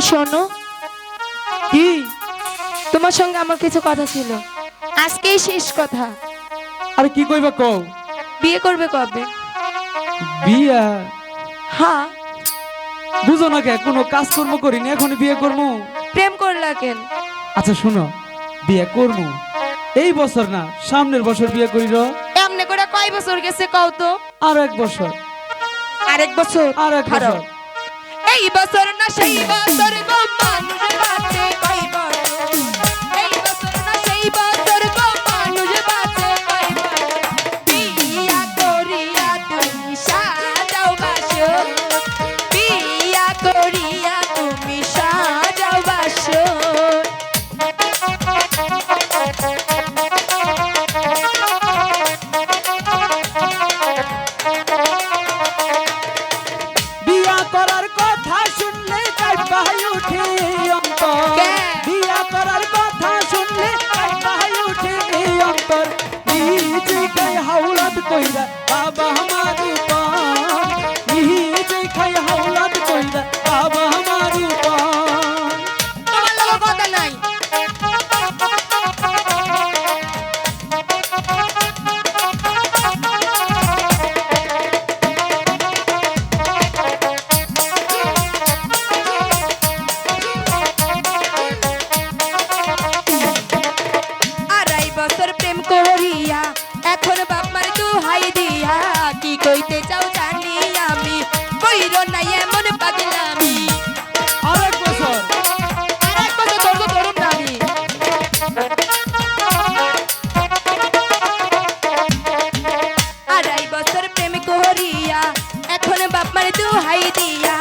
শোনো। কি? তোমার সঙ্গে আমার কিছু কথা ছিল। আজকেই শেষ কথা। আরে কি কইবা কও? বিয়ে করবে কবে? বিয়া? হ্যাঁ। বুঝো না কে কোনো কাজকর্ম করিনি এখন বিয়ে করব প্রেম করলা কেন? আচ্ছা শুনো বিয়ে করব এই বছর না সামনের বছর বিয়ে করিল। এমনি করে কয় বছর গেছে কও তো? আর এক বছর। আরেক বছর? আর এক। বছর। এই বছর না সেই বছর গো প্রেম করিয়া এখন বাপ মার দুহাই দিয়া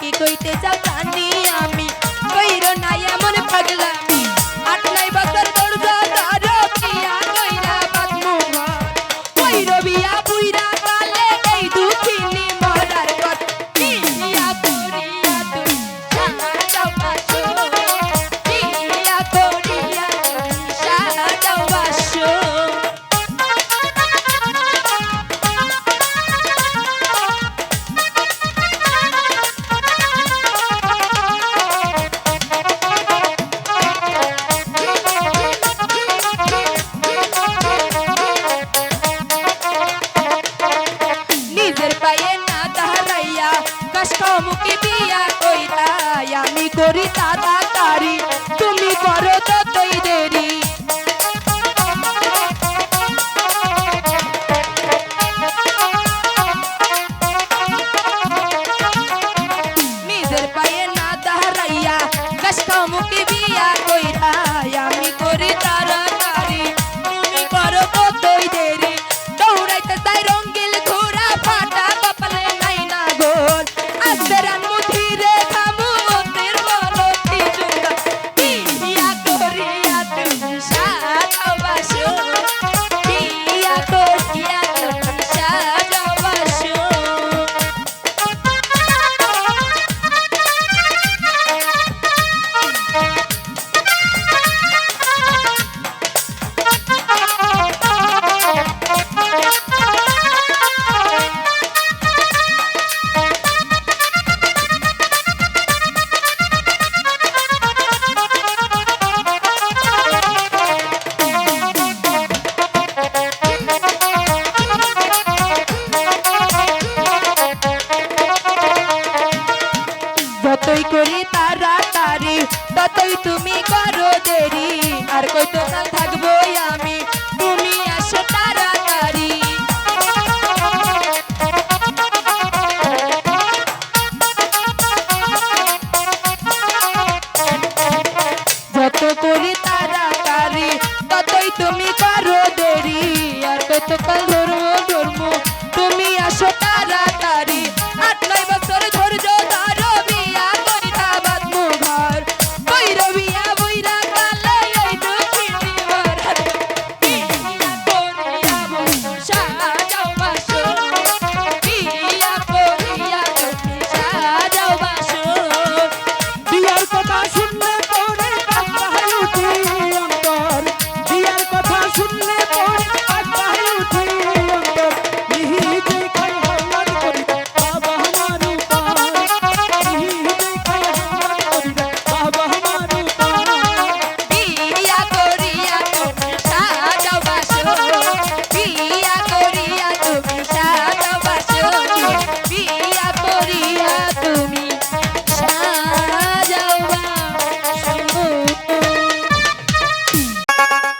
কি কইতে চাও করি তাড়াতাড়ি, তুমি করো ততই দেরি। নিজের পায়ে না দাঁড়াইয়া কাষ্টমুখী বিয়া কইরা, আমি করি তাড়াতাড়ি। যতই করি তাড়াতাড়ি ততই তুমি করো দেরি। আর কত কাল